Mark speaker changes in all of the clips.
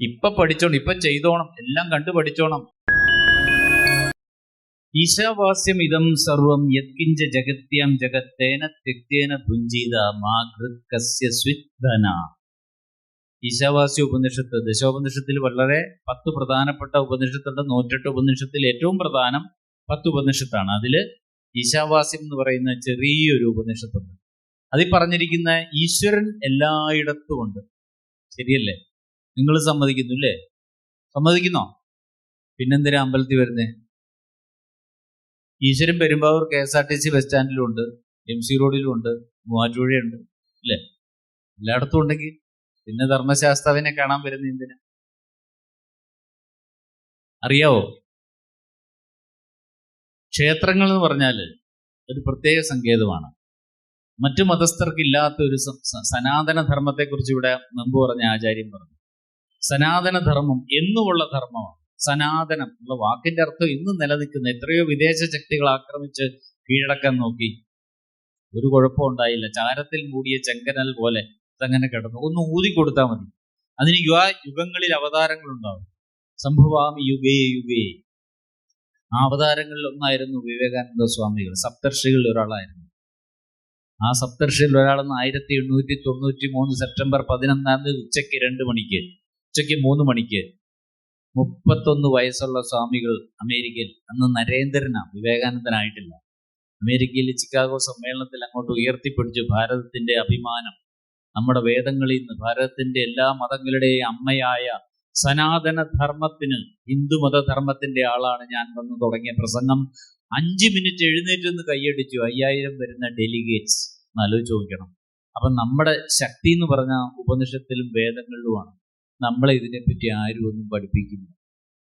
Speaker 1: ഇപ്പൊ പഠിച്ചോണം ഇപ്പൊ ചെയ്തോണം. എല്ലാം കണ്ടു പഠിച്ചോണം. ഈശാവാസ്യം ഇതം സർവം യത്കിഞ്ച ജഗത്യാം ജഗത്തേന തെക്തേന ഭുഞ്ചീത സ്വിധന ഈശാവാസ്യ ഉപനിഷത്ത് ദശോപനിഷത്തിൽ വളരെ പത്ത് പ്രധാനപ്പെട്ട ഉപനിഷത്തുണ്ട്. നൂറ്റെട്ട് ഉപനിഷത്തിൽ ഏറ്റവും പ്രധാനം പത്ത് ഉപനിഷത്താണ്. അതിൽ ഈശാവാസ്യം എന്ന് പറയുന്ന ചെറിയൊരു ഉപനിഷത്തുണ്ട്. അതിൽ പറഞ്ഞിരിക്കുന്ന ഈശ്വരൻ എല്ലായിടത്തും ഉണ്ട്. ശരിയല്ലേ? നിങ്ങൾ സമ്മതിക്കുന്നു അല്ലേ സമ്മതിക്കുന്നോ? പിന്നെന്തിനാ അമ്പലത്തിൽ വരുന്നേ? ഈശ്വരൻ Perumbavoor K S R T C bus സ്റ്റാൻഡിലും ഉണ്ട് എം സി റോഡിലും ഉണ്ട് മൂവാറ്റുപുഴയുണ്ട് അല്ലേ? എല്ലായിടത്തും ഉണ്ടെങ്കിൽ പിന്നെ ധർമ്മശാസ്താവിനെ കാണാൻ വരുന്ന എന്തിനാ? അറിയാവോ? ക്ഷേത്രങ്ങൾ എന്ന് പറഞ്ഞാൽ ഒരു പ്രത്യേക സങ്കേതമാണ്. മറ്റു മതസ്ഥർക്കില്ലാത്ത ഒരു സനാതന ധർമ്മത്തെക്കുറിച്ച് ഇവിടെ മുമ്പ് പറഞ്ഞ ആചാര്യം പറഞ്ഞു. സനാതന ധർമ്മം എന്നുമുള്ള ധർമ്മമാണ്. സനാതനം എന്നുള്ള വാക്കിന്റെ അർത്ഥം ഇന്നും നിലനിൽക്കുന്ന എത്രയോ വിദേശ ശക്തികൾ ആക്രമിച്ച് കീഴടക്കാൻ നോക്കി. ഒരു കുഴപ്പം ഉണ്ടായില്ല. ചാരത്തിൽ മൂടിയ ചെങ്കനൽ പോലെ അതങ്ങനെ കിടന്നു. ഒന്ന് ഊതി കൊടുത്താൽ മതി. അതിന് യുവ യുഗങ്ങളിൽ അവതാരങ്ങൾ ഉണ്ടാവും. സംഭവാമി യുഗേ യുഗേ. ആ അവതാരങ്ങളിൽ ഒന്നായിരുന്നു വിവേകാനന്ദ സ്വാമികൾ. സപ്തർഷികളിൽ ഒരാളായിരുന്നു. ആ സപ്തർഷിയിൽ ഒരാളെന്ന് ആയിരത്തി എണ്ണൂറ്റി തൊണ്ണൂറ്റി മൂന്ന് സെപ്റ്റംബർ പതിനൊന്നാം തീയതി ഉച്ചയ്ക്ക് രണ്ട് മണിക്ക് ഉച്ചയ്ക്ക് മൂന്ന് മണിക്ക് മുപ്പത്തൊന്ന് വയസ്സുള്ള സ്വാമികൾ അമേരിക്കയിൽ. അന്ന് നരേന്ദ്രനാണ് വിവേകാനന്ദനായിട്ടില്ല. അമേരിക്കയിലെ ചിക്കാഗോ സമ്മേളനത്തിൽ അങ്ങോട്ട് ഉയർത്തിപ്പിടിച്ചു ഭാരതത്തിന്റെ അഭിമാനം നമ്മുടെ വേദങ്ങളിൽ നിന്ന് ഭാരതത്തിന്റെ എല്ലാ മതങ്ങളുടെയും അമ്മയായ സനാതന ധർമ്മത്തിന് ഹിന്ദു മതധർമ്മത്തിന്റെ ആളാണ് ഞാൻ വന്ന് തുടങ്ങിയ പ്രസംഗം അഞ്ച് മിനിറ്റ് എഴുന്നേറ്റ് നിന്ന് കൈയടിച്ചു. അയ്യായിരം വരുന്ന ഡെലിഗേറ്റ്സ്. ആലോചിച്ച് നോക്കണം. അപ്പം നമ്മുടെ ശക്തി എന്ന് പറഞ്ഞ ഉപനിഷത്തിലും വേദങ്ങളിലുമാണ്. നമ്മളെ ഇതിനെപ്പറ്റി ആരും ഒന്നും പഠിപ്പിക്കില്ല.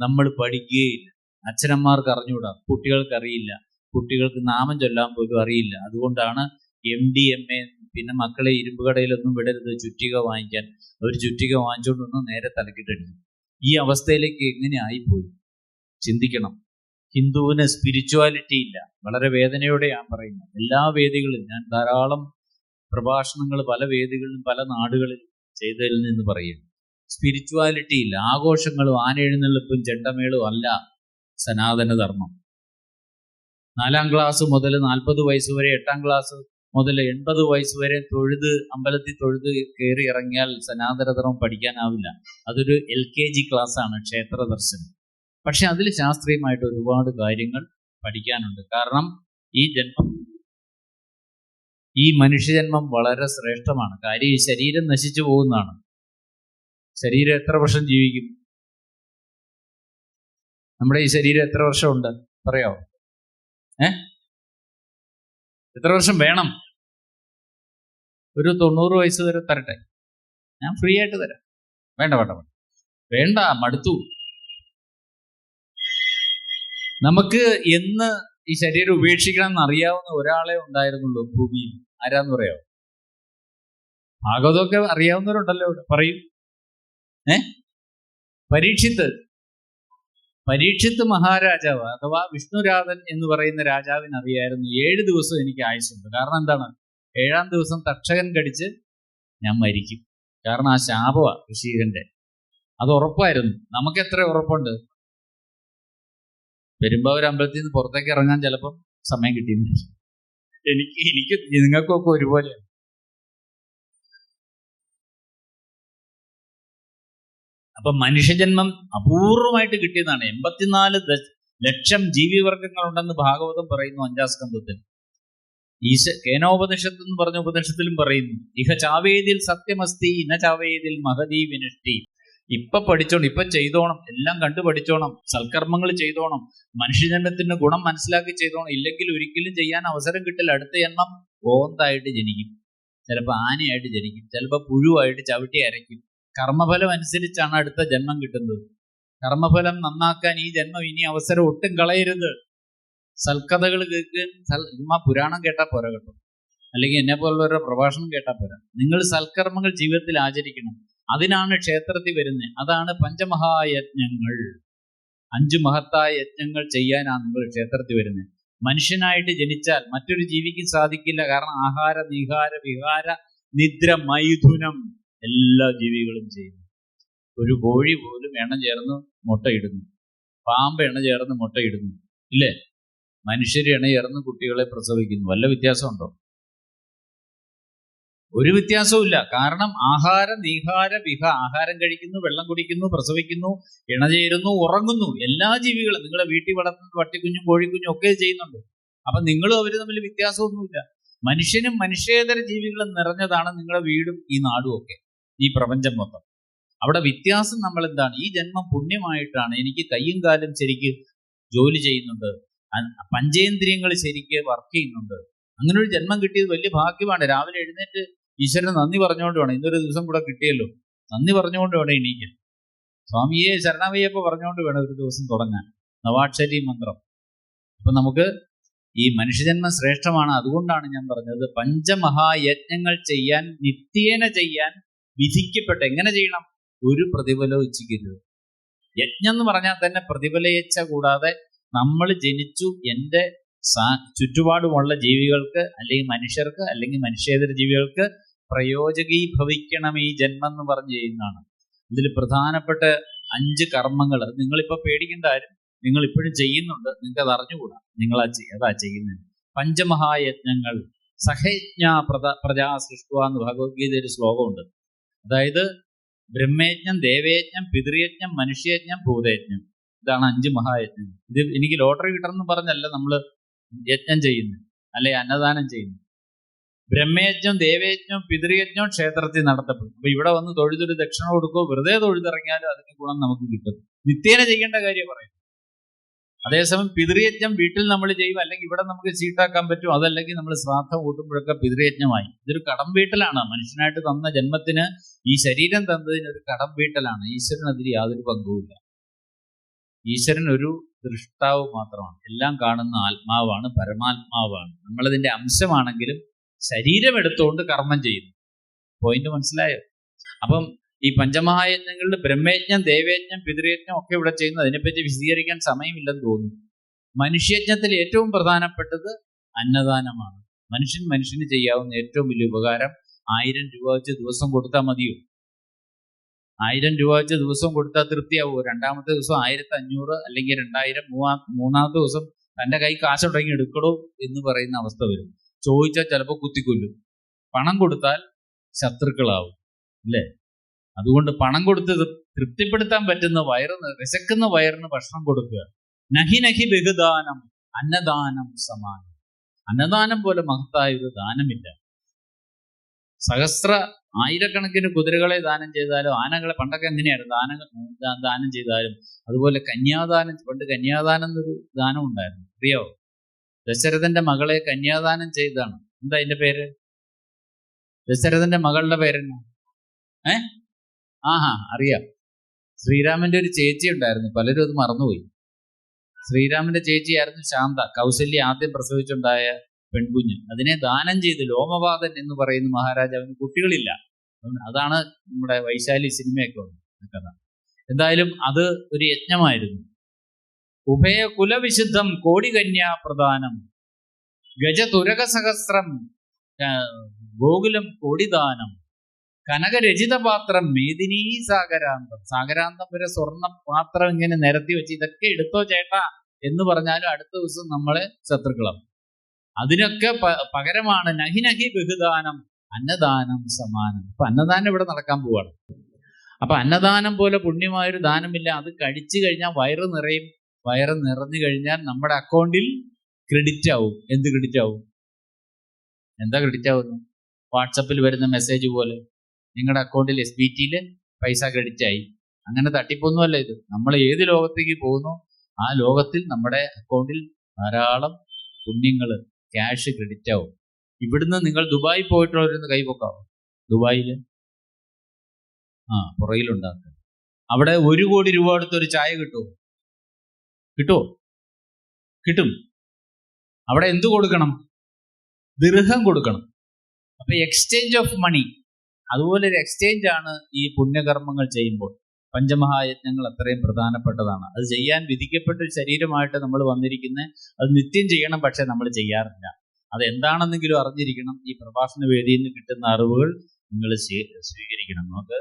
Speaker 1: നമ്മൾ പഠിക്കുകയില്ല അച്ഛനന്മാർക്ക് അറിഞ്ഞുകൂടാ? കുട്ടികൾക്ക് അറിയില്ല കുട്ടികൾക്ക് നാമം ചൊല്ലാൻ പോലും അറിയില്ല. അതുകൊണ്ടാണ് എം ഡി എം എ പിന്നെ മക്കളെ ഇരുമ്പ് കടയിലൊന്നും വിടരുത്. ചുറ്റിക വാങ്ങിക്കാൻ. അവർ ചുറ്റിക വാങ്ങിച്ചുകൊണ്ടൊന്നും നേരെ തലക്കിട്ടടിക്കും. ഈ അവസ്ഥയിലേക്ക് എങ്ങനെ ആയിപ്പോയി? ചിന്തിക്കണം. ഹിന്ദുവിന് സ്പിരിച്വാലിറ്റി ഇല്ല. വളരെ വേദനയോടെ ഞാൻ പറയുന്നത് എല്ലാ വേദികളിലും ഞാൻ ധാരാളം പ്രഭാഷണങ്ങൾ പല വേദികളിലും പല നാടുകളിലും ചെയ്തതിൽ നിന്ന് പറയുന്നു. സ്പിരിച്വാലിറ്റി ഇല്ല. ആഘോഷങ്ങളും ആനെഴുന്നള്ളിപ്പും ചെണ്ടമേളും അല്ല സനാതനധർമ്മം. നാലാം ക്ലാസ് മുതൽ നാൽപ്പത് വയസ്സ് വരെ എട്ടാം ക്ലാസ് മുതൽ എൺപത് വയസ്സ് വരെ തൊഴുത് അമ്പലത്തിൽ തൊഴുത് കയറി ഇറങ്ങിയാൽ സനാതനധർമ്മം പഠിക്കാനാവില്ല. അതൊരു എൽ കെ ജി ക്ലാസ് ആണ് ക്ഷേത്ര ദർശനം. പക്ഷെ അതിൽ ശാസ്ത്രീയമായിട്ട് ഒരുപാട് കാര്യങ്ങൾ പഠിക്കാനുണ്ട്. കാരണം ഈ ജന്മം ഈ മനുഷ്യജന്മം വളരെ ശ്രേഷ്ഠമാണ്. കാര്യം ഈ ശരീരം നശിച്ചു പോകുന്നതാണ്. ശരീരം എത്ര വർഷം ജീവിക്കും? നമ്മുടെ ഈ ശരീരം എത്ര വർഷമുണ്ട്? പറയാമോ ഏ? എത്ര വർഷം വേണം? ഒരു തൊണ്ണൂറ് വയസ്സ് വരെ തരട്ടെ. ഞാൻ ഫ്രീ ആയിട്ട് തരാം. വേണ്ട വേണ്ട വേണ്ട. വേണ്ട മടുത്തു. നമുക്ക് എന്ന് ഈ ശരീരം ഉപേക്ഷിക്കണം എന്ന് അറിയാവുന്ന ഒരാളെ ഉണ്ടായിരുന്നുള്ളൂ ഭൂമിയിൽ. ആരാന്ന് പറയാമോ ഭാഗവതമൊക്കെ അറിയാവുന്നവരുണ്ടല്ലോ പറയും. ഏ? പരീക്ഷിത്ത്. പരീക്ഷിത്ത് മഹാരാജാവ് അഥവാ വിഷ്ണുരാധൻ എന്ന് പറയുന്ന രാജാവിന് അറിയായിരുന്നു. ഏഴ് ദിവസം എനിക്ക് ആയുസുണ്ട് കാരണം എന്താണ്? ഏഴാം ദിവസം തക്ഷകൻ കടിച്ച് ഞാൻ മരിക്കും. കാരണം ആ ശാപമാണ് ഋഷീകന്റെ അത് ഉറപ്പായിരുന്നു. നമുക്ക് എത്ര ഉറപ്പുണ്ട്? പെരുമ്പാവൂർ അമ്പലത്തിൽ നിന്ന് പുറത്തേക്ക് ഇറങ്ങാൻ ചിലപ്പം സമയം കിട്ടിയിരുന്നു എനിക്ക് എനിക്ക് നിങ്ങൾക്കൊക്കെ ഒരുപോലെ അപ്പൊ മനുഷ്യജന്മം അപൂർവമായിട്ട് കിട്ടിയതാണ്. എൺപത്തിനാല് ലക്ഷം ജീവിവർഗങ്ങളുണ്ടെന്ന് ഭാഗവതം പറയുന്നു അഞ്ചാം സ്കന്ധത്തിൽ. ഈശ കേനോപനിഷത്ത് എന്ന് പറഞ്ഞ ഉപനിഷത്തിലും പറയുന്നു ഇഹ ചാവേതിൽ സത്യമസ്തി ഇന ചാവേതിൽ മഹതി വിനഷ്ടി. ഇപ്പൊ പഠിച്ചോണം ഇപ്പൊ ചെയ്തോണം എല്ലാം കണ്ടു പഠിച്ചോണം സൽക്കർമ്മങ്ങൾ ചെയ്തോണം മനുഷ്യജന്മത്തിന്റെ ഗുണം മനസ്സിലാക്കി ചെയ്തോണം ഇല്ലെങ്കിൽ ഒരിക്കലും ചെയ്യാൻ അവസരം കിട്ടില്ല അടുത്ത ജന്മം ഓന്തായിട്ട് ജനിക്കും. ചിലപ്പോൾ ആനയായിട്ട് ജനിക്കും ചിലപ്പോൾ പുഴുവായിട്ട് ചവിട്ടി അരയ്ക്കും. കർമ്മഫലം അനുസരിച്ചാണ് അടുത്ത ജന്മം കിട്ടുന്നത്. കർമ്മഫലം നന്നാക്കാൻ ഈ ജന്മം ഇനി അവസരം ഒട്ടും കളയരുത്. സൽക്കഥകൾ കേൾക്കുകയും സൽ ചുമ്മാ പുരാണം കേട്ടാൽ പോരാ കേട്ടോ. അല്ലെങ്കിൽ എന്നെ പോലുള്ളവരുടെ പ്രഭാഷണം കേട്ടാൽ പോരാ. നിങ്ങൾ സൽക്കർമ്മങ്ങൾ ജീവിതത്തിൽ ആചരിക്കണം. അതിനാണ് ക്ഷേത്രത്തിൽ വരുന്നത്. അതാണ് പഞ്ചമഹായജ്ഞങ്ങൾ. അഞ്ചു മഹത്തായ യജ്ഞങ്ങൾ ചെയ്യാനാണ് നിങ്ങൾ ക്ഷേത്രത്തിൽ വരുന്നത്. മനുഷ്യനായിട്ട് ജനിച്ചാൽ മറ്റൊരു ജീവിക്കും സാധിക്കില്ല. കാരണം ആഹാര നിഹാര വിഹാര നിദ്ര മൈഥുനം. എല്ലാ ജീവികളും ചെയ്യുന്നു. ഒരു കോഴി പോലും എണ്ണ ചേർന്ന് മുട്ടയിടുന്നു പാമ്പ് എണ്ണ ചേർന്ന് മുട്ടയിടുന്നു ഇല്ലേ? മനുഷ്യർ എണ്ണ ചേർന്ന് കുട്ടികളെ പ്രസവിക്കുന്നു. വല്ല വ്യത്യാസമുണ്ടോ? ഒരു വ്യത്യാസവും ഇല്ല കാരണം ആഹാര നീഹാര വിഹ ആഹാരം കഴിക്കുന്നു വെള്ളം കുടിക്കുന്നു പ്രസവിക്കുന്നു ഇണ ഇണചേരുന്നു ഉറങ്ങുന്നു. എല്ലാ ജീവികളും നിങ്ങളെ വീട്ടിൽ വളർത്തുന്ന പട്ടിക്കുഞ്ഞും കോഴിക്കുഞ്ഞും ഒക്കെ ചെയ്യുന്നുണ്ട്. അപ്പൊ നിങ്ങളും അവർ തമ്മിൽ വ്യത്യാസമൊന്നുമില്ല. മനുഷ്യനും മനുഷ്യേതര ജീവികളും നിറഞ്ഞതാണ് നിങ്ങളുടെ വീടും ഈ നാടും ഒക്കെ. ഈ പ്രപഞ്ചം മൊത്തം. അവിടെ വ്യത്യാസം നമ്മൾ എന്താണ് ഈ ജന്മം പുണ്യമായിട്ടാണ് എനിക്ക് കയ്യും കാലും ശരിക്ക് ജോലി ചെയ്യുന്നുണ്ട് പഞ്ചേന്ദ്രിയങ്ങൾ ശരിക്ക് വർക്ക് ചെയ്യുന്നുണ്ട്. അങ്ങനെ ഒരു ജന്മം കിട്ടിയത് വലിയ ഭാഗ്യമാണ്. രാവിലെ എഴുന്നേറ്റ് ഈശ്വരന് നന്ദി പറഞ്ഞുകൊണ്ട് വേണം. ഇന്നൊരു ദിവസം കൂടെ കിട്ടിയല്ലോ. നന്ദി പറഞ്ഞുകൊണ്ട് വേണം എണീക്കാൻ സ്വാമിയെ ശരണമയ്യപ്പ പറഞ്ഞുകൊണ്ട് വേണം ഒരു ദിവസം തുടങ്ങാൻ. നവാക്ഷരി മന്ത്രം. അപ്പൊ നമുക്ക് ഈ മനുഷ്യജന്മം ശ്രേഷ്ഠമാണ്. അതുകൊണ്ടാണ് ഞാൻ പറഞ്ഞത്. പഞ്ചമഹായജ്ഞങ്ങൾ ചെയ്യാൻ നിത്യേന ചെയ്യാൻ വിധിക്കപ്പെട്ട എങ്ങനെ ചെയ്യണം? ഒരു പ്രതിഫലവും ഇച്ഛിക്കരുത് യജ്ഞം എന്ന് പറഞ്ഞാൽ തന്നെ പ്രതിഫലയിച്ച കൂടാതെ നമ്മൾ ജനിച്ചു എന്റെ സാ- ചുറ്റുപാടുമുള്ള ജീവികൾക്ക് അല്ലെങ്കിൽ മനുഷ്യർക്ക് അല്ലെങ്കിൽ മനുഷ്യേതര ജീവികൾക്ക് പ്രയോജകീ ഭവിക്കണം ഈ ജന്മം എന്ന് പറഞ്ഞ് ചെയ്യുന്നതാണ്. ഇതിൽ പ്രധാനപ്പെട്ട അഞ്ച് കർമ്മങ്ങൾ. നിങ്ങളിപ്പോ പേടിക്കേണ്ട ആരും നിങ്ങൾ ഇപ്പോഴും ചെയ്യുന്നുണ്ട്. നിങ്ങൾക്ക് അത് അറിഞ്ഞുകൂടാ. നിങ്ങൾ ആ അതാ ചെയ്യുന്നത്. പഞ്ചമഹായജ്ഞങ്ങൾ. സഹയജ്ഞ പ്രജ പ്രജാ സൃഷ്ടുക എന്ന് ഭഗവത്ഗീത ഒരു ശ്ലോകമുണ്ട്. അതായത് ബ്രഹ്മയജ്ഞം ദേവയജ്ഞം പിതൃയജ്ഞം മനുഷ്യയജ്ഞം ഭൂതയജ്ഞം. ഇതാണ് അഞ്ച് മഹായജ്ഞം ഇത് എനിക്ക് ലോട്ടറി കിട്ടണമെന്ന് പറഞ്ഞല്ല നമ്മൾ യജ്ഞം ചെയ്യുന്നത് അല്ലെ അന്നദാനം ചെയ്യുന്നു ബ്രഹ്മയജ്ഞം ദേവയജ്ഞം പിതൃയജ്ഞം ക്ഷേത്രത്തിൽ നടത്തപ്പെടും. അപ്പൊ ഇവിടെ വന്ന് തൊഴുതൊരു ദക്ഷിണ കൊടുക്കോ വെറുതെ തൊഴുതിറങ്ങിയാലും അതിന് ഗുണം നമുക്ക് കിട്ടും. നിത്യേന ചെയ്യേണ്ട കാര്യം പറയും അതേസമയം പിതൃയജ്ഞം വീട്ടിൽ നമ്മൾ ചെയ്യും അല്ലെങ്കിൽ ഇവിടെ നമുക്ക് ചീട്ടാക്കാൻ പറ്റും അതല്ലെങ്കിൽ നമ്മൾ ശ്രാദ്ധം കൂട്ടുമ്പോഴൊക്കെ പിതൃയജ്ഞമായി. ഇതൊരു കടം വീട്ടലാണ്. മനുഷ്യനായിട്ട് തന്ന ജന്മത്തിന് ഈ ശരീരം തന്നതിന് ഒരു കടം വീട്ടലാണ്. ഈശ്വരൻ അതിൽ യാതൊരു പങ്കുമില്ല ഈശ്വരൻ ഒരു ദൃഷ്ടാവ് മാത്രമാണ്. എല്ലാം കാണുന്ന ആത്മാവാണ് പരമാത്മാവാണ്. നമ്മളതിന്റെ അംശമാണെങ്കിലും ശരീരം എടുത്തുകൊണ്ട് കർമ്മം ചെയ്യുന്നു. പോയിന്റ് മനസ്സിലായോ? അപ്പം ഈ പഞ്ചമഹായജ്ഞങ്ങളിൽ ബ്രഹ്മയജ്ഞം ദേവയജ്ഞം പിതൃയജ്ഞം ഒക്കെ ഇവിടെ ചെയ്യുന്നത് അതിനെപ്പറ്റി വിശദീകരിക്കാൻ സമയമില്ലെന്ന് തോന്നുന്നു. മനുഷ്യയജ്ഞത്തിൽ ഏറ്റവും പ്രധാനപ്പെട്ടത് അന്നദാനമാണ്. മനുഷ്യൻ മനുഷ്യന് ചെയ്യാവുന്ന ഏറ്റവും വലിയ ഉപകാരം ആയിരം രൂപ വെച്ച് ദിവസം കൊടുത്താൽ മതിയോ? ആയിരം രൂപ വെച്ച് ദിവസം കൊടുത്താൽ തൃപ്തിയാവുമോ രണ്ടാമത്തെ ദിവസം ആയിരത്തി അഞ്ഞൂറ് അല്ലെങ്കിൽ രണ്ടായിരം മൂവാ മൂന്നാമത്തെ ദിവസം തന്റെ കൈ കാശ് തുടങ്ങി എടുക്കണോ എന്ന് പറയുന്ന അവസ്ഥ വരും. ചോദിച്ചാൽ ചിലപ്പോൾ കുത്തിക്കൊല്ലും. പണം കൊടുത്താൽ ശത്രുക്കളാവും. അല്ലേ? അതുകൊണ്ട് പണം കൊടുത്ത് തൃപ്തിപ്പെടുത്താൻ പറ്റുന്ന വയറിന് വിശക്കുന്ന വയറിന് ഭക്ഷണം കൊടുക്കുക. നഹി നഹി ബഹുദാനം അന്നദാനം സമാനം. അന്നദാനം പോലെ മഹത്തായ ഒരു ദാനമില്ല. സഹസ്ര ആയിരക്കണക്കിന് കുതിരകളെ ദാനം ചെയ്താലും ആനകളെ പണ്ടൊക്കെ എങ്ങനെയാണ് ദാനം ദാനം ചെയ്താലും അതുപോലെ കന്യാദാനം പണ്ട് കന്യാദാനം എന്നൊരു ദാനം ഉണ്ടായിരുന്നു. അറിയോ? ദശരഥന്റെ മകളെ കന്യാദാനം ചെയ്താണ് എന്താ അതിന്റെ പേര്? ദശരഥന്റെ മകളുടെ പേരെന്നാ? ഏ? ആഹാ അറിയാം. ശ്രീരാമന്റെ ഒരു ചേച്ചി ഉണ്ടായിരുന്നു. പലരും അത് മറന്നുപോയി. ശ്രീരാമന്റെ ചേച്ചിയായിരുന്നു ശാന്ത. കൗസല്യ ആദ്യം പ്രസവിച്ചുണ്ടായ പെൺകുഞ്ഞ്. അതിനെ ദാനം ചെയ്ത് ലോമപാതൻ എന്ന് പറയുന്ന മഹാരാജാവിന് കുട്ടികളില്ല. അതാണ് നമ്മുടെ വൈശാലി സിനിമയൊക്കെ കഥ. എന്തായാലും അത് ഒരു യജ്ഞമായിരുന്നു. ഉഭയ കുലവിശുദ്ധം കോടികന്യാ പ്രധാനം ഗജതുരക സഹസ്രം ഗോകുലം കോടിദാനം. കനകരചിത പാത്രം മേദിനീ സാഗരാന്തം. സാഗരാന്തം വരെ സ്വർണ പാത്രം ഇങ്ങനെ നിരത്തി വെച്ച് ഇതൊക്കെ എടുത്തോ ചേട്ടാ എന്ന് പറഞ്ഞാലും അടുത്ത ദിവസം നമ്മളെ ശത്രുക്കളാവും. അതിനൊക്കെ പകരമാണ് നഹി നഹി ബഹുദാനം അന്നദാനം സമാനം. അപ്പൊ അന്നദാനം ഇവിടെ നടക്കാൻ പോവാണ്. അപ്പൊ അന്നദാനം പോലെ പുണ്യമായൊരു ദാനമില്ല. അത് കഴിച്ചു കഴിഞ്ഞാൽ വയറ് നിറയും. വയറ് നിറഞ്ഞു കഴിഞ്ഞാൽ നമ്മുടെ അക്കൗണ്ടിൽ ക്രെഡിറ്റ് ആവും. എന്ത് ക്രെഡിറ്റ് ആവും? എന്താ ക്രെഡിറ്റ് ആവുന്നു വാട്സപ്പിൽ വരുന്ന മെസ്സേജ് പോലെ. നിങ്ങളുടെ അക്കൗണ്ടിൽ എസ് ബി ടിയിൽ പൈസ ക്രെഡിറ്റ് ആയി. അങ്ങനെ തട്ടിപ്പൊന്നുമല്ല ഇത്. നമ്മൾ ഏത് ലോകത്തേക്ക് പോകുന്നു ആ ലോകത്തിൽ നമ്മുടെ അക്കൗണ്ടിൽ ധാരാളം പുണ്യങ്ങൾ ക്യാഷ് ക്രെഡിറ്റ് ആവും. ഇവിടുന്ന് നിങ്ങൾ ദുബായി പോയിട്ടുള്ളവരൊന്ന് കൈപൊക്കാവും? ദുബായിൽ ആ പുറയിലുണ്ടാക്കുക അവിടെ ഒരു കോടി രൂപ എടുത്ത് ഒരു ചായ കിട്ടുമോ കിട്ടുമോ കിട്ടും. അവിടെ എന്ത് കൊടുക്കണം? ദീർഘം കൊടുക്കണം. അപ്പൊ എക്സ്ചേഞ്ച് ഓഫ് മണി അതുപോലെ ഒരു എക്സ്ചേഞ്ച് ആണ് ഈ പുണ്യകർമ്മങ്ങൾ ചെയ്യുമ്പോൾ. പഞ്ചമഹായജ്ഞങ്ങൾ അത്രയും പ്രധാനപ്പെട്ടതാണ്. അത് ചെയ്യാൻ വിധിക്കപ്പെട്ട ഒരു ശരീരമായിട്ട് നമ്മൾ വന്നിരിക്കുന്നത് അത് നിത്യം ചെയ്യണം പക്ഷെ നമ്മൾ ചെയ്യാറില്ല. അത് എന്താണെന്നെങ്കിലും അറിഞ്ഞിരിക്കണം. ഈ പ്രഭാഷണ വേദിയിൽ നിന്ന് കിട്ടുന്ന അറിവുകൾ നിങ്ങൾ സ്വീകരിക്കണം. നമുക്ക്